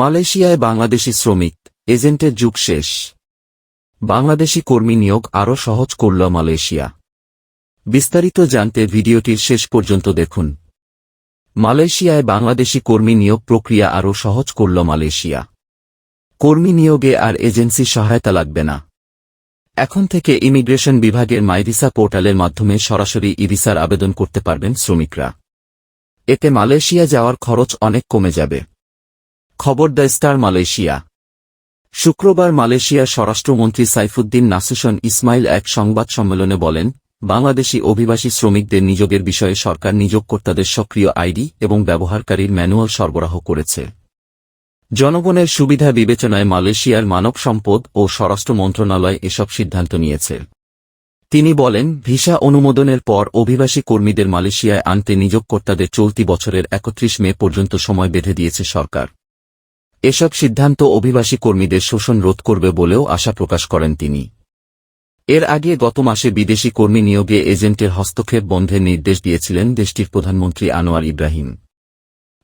মালয়েশিয়ায় বাংলাদেশি শ্রমিক, এজেন্টের যুগ শেষ। বাংলাদেশি কর্মী নিয়োগ আরও সহজ করল মালয়েশিয়া। বিস্তারিত জানতে ভিডিওটির শেষ পর্যন্ত দেখুন। মালয়েশিয়ায় বাংলাদেশি কর্মী নিয়োগ প্রক্রিয়া আরও সহজ করল মালয়েশিয়া। কর্মী নিয়োগে আর এজেন্সি সহায়তা লাগবে না। এখন থেকে ইমিগ্রেশন বিভাগের মাইভিসা পোর্টালের মাধ্যমে সরাসরি ইভিসার আবেদন করতে পারবেন শ্রমিকরা। এতে মালয়েশিয়া যাওয়ার খরচ অনেক কমে যাবে। খবর দ্য স্টার মালয়েশিয়া। শুক্রবার মালয়েশিয়ার স্বরাষ্ট্রমন্ত্রী সাইফুদ্দিন নাসুসন ইসমাইল এক সংবাদ সম্মেলনে বলেন, বাংলাদেশি অভিবাসী শ্রমিকদের নিযোগের বিষয়ে সরকার নিয়োগকর্তাদের সক্রিয় আইডি এবং ব্যবহারকারীর ম্যানুয়াল সরবরাহ করেছে। জনগণের সুবিধা বিবেচনায় মালয়েশিয়ার মানব সম্পদ ও স্বরাষ্ট্র মন্ত্রণালয় এসব সিদ্ধান্ত নিয়েছে। তিনি বলেন, ভিসা অনুমোদনের পর অভিবাসী কর্মীদের মালয়েশিয়ায় আনতে নিয়োগকর্তাদের চলতি বছরের একত্রিশ মে পর্যন্ত সময় বেঁধে দিয়েছে সরকার। এসব সিদ্ধান্ত অভিবাসী কর্মীদের শোষণ রোধ করবে বলেও আশা প্রকাশ করেন তিনি। এর আগে গত মাসে বিদেশি কর্মী নিয়োগে এজেন্টের হস্তক্ষেপ বন্ধের নির্দেশ দিয়েছিলেন দেশটির প্রধানমন্ত্রী আনোয়ার ইব্রাহিম।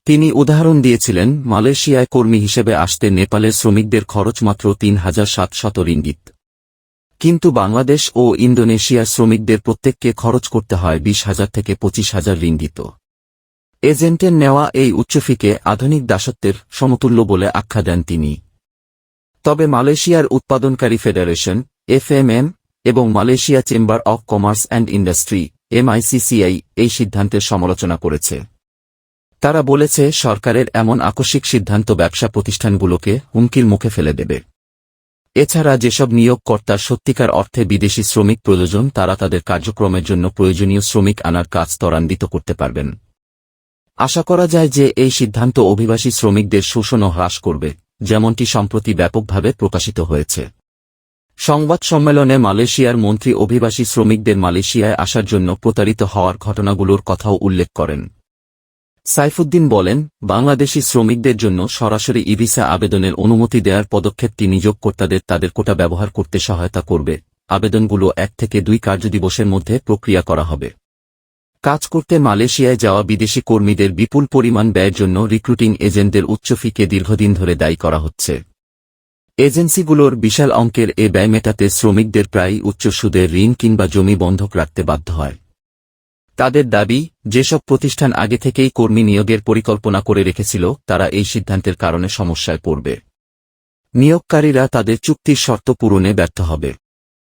তিনি উদাহরণ দিয়েছিলেন, মালয়েশিয়ায় কর্মী হিসেবে আসতে নেপালের শ্রমিকদের খরচ মাত্র তিন হাজার সাতশত রিঙ্গিত। কিন্তু বাংলাদেশ ও ইন্দোনেশিয়ার শ্রমিকদের প্রত্যেককে খরচ করতে হয় বিশ হাজার থেকে পঁচিশ হাজার রিঙ্গিত। এজেন্টের নেওয়া এই উচ্চফিকে আধুনিক দাসত্বের সমতুল্য বলে আখ্যা দেন তিনি। তবে মালয়েশিয়ার উৎপাদনকারী ফেডারেশন, এফএমএম, এবং Malaysia chamber of commerce and industry, MICCI, এই সিদ্ধান্তের সমালোচনা করেছে। তারা বলেছে, সরকারের এমন আকস্মিক সিদ্ধান্ত ব্যবসা প্রতিষ্ঠানগুলোকে হুমকির মুখে ফেলে দেবে। এছাড়া যেসব নিয়োগকর্তার সত্যিকার অর্থে বিদেশি শ্রমিক প্রয়োজন, তারা তাদের কার্যক্রমের জন্য প্রয়োজনীয় শ্রমিক আনার কাজ ত্বরান্বিত করতে পারবেন। আশা করা যায় যে এই সিদ্ধান্ত অভিবাসী শ্রমিকদের শোষণও হ্রাস করবে, যেমনটি সম্প্রতি ব্যাপকভাবে প্রকাশিত হয়েছে। সংবাদ সম্মেলনে মালয়েশিয়ার মন্ত্রী অভিবাসী শ্রমিকদের মালয়েশিয়ায় আসার জন্য প্রতারিত হওয়ার ঘটনাগুলোর কথাও উল্লেখ করেন। সাইফুদ্দিন বলেন, বাংলাদেশি শ্রমিকদের জন্য সরাসরি ইভিসা আবেদনের অনুমতি দেওয়ার পদক্ষেপটি নিয়োগকর্তাদের তাদের কোটা ব্যবহার করতে সহায়তা করবে। আবেদনগুলো এক থেকে দুই কার্যদিবসের মধ্যে প্রক্রিয়া করা হবে। কাজ করতে মালয়েশিয়ায় যাওয়া বিদেশি কর্মীদের বিপুল পরিমাণ ব্যয়ের জন্য রিক্রুটিং এজেন্টদের উচ্চ ফিকে দীর্ঘদিন ধরে দায়ী করা হচ্ছে। এজেন্সিগুলোর বিশাল অঙ্কের এ ব্যয় মেটাতে শ্রমিকদের প্রায় উচ্চ সুদের ঋণ কিংবা জমি বন্ধক রাখতে বাধ্য হয়। তাদের দাবি, যেসব প্রতিষ্ঠান আগে থেকেই কর্মী নিয়োগের পরিকল্পনা করে রেখেছিল, তারা এই সিদ্ধান্তের কারণে সমস্যায় পড়বে। নিয়োগকারীরা তাদের চুক্তির শর্ত পূরণে ব্যর্থ হবে।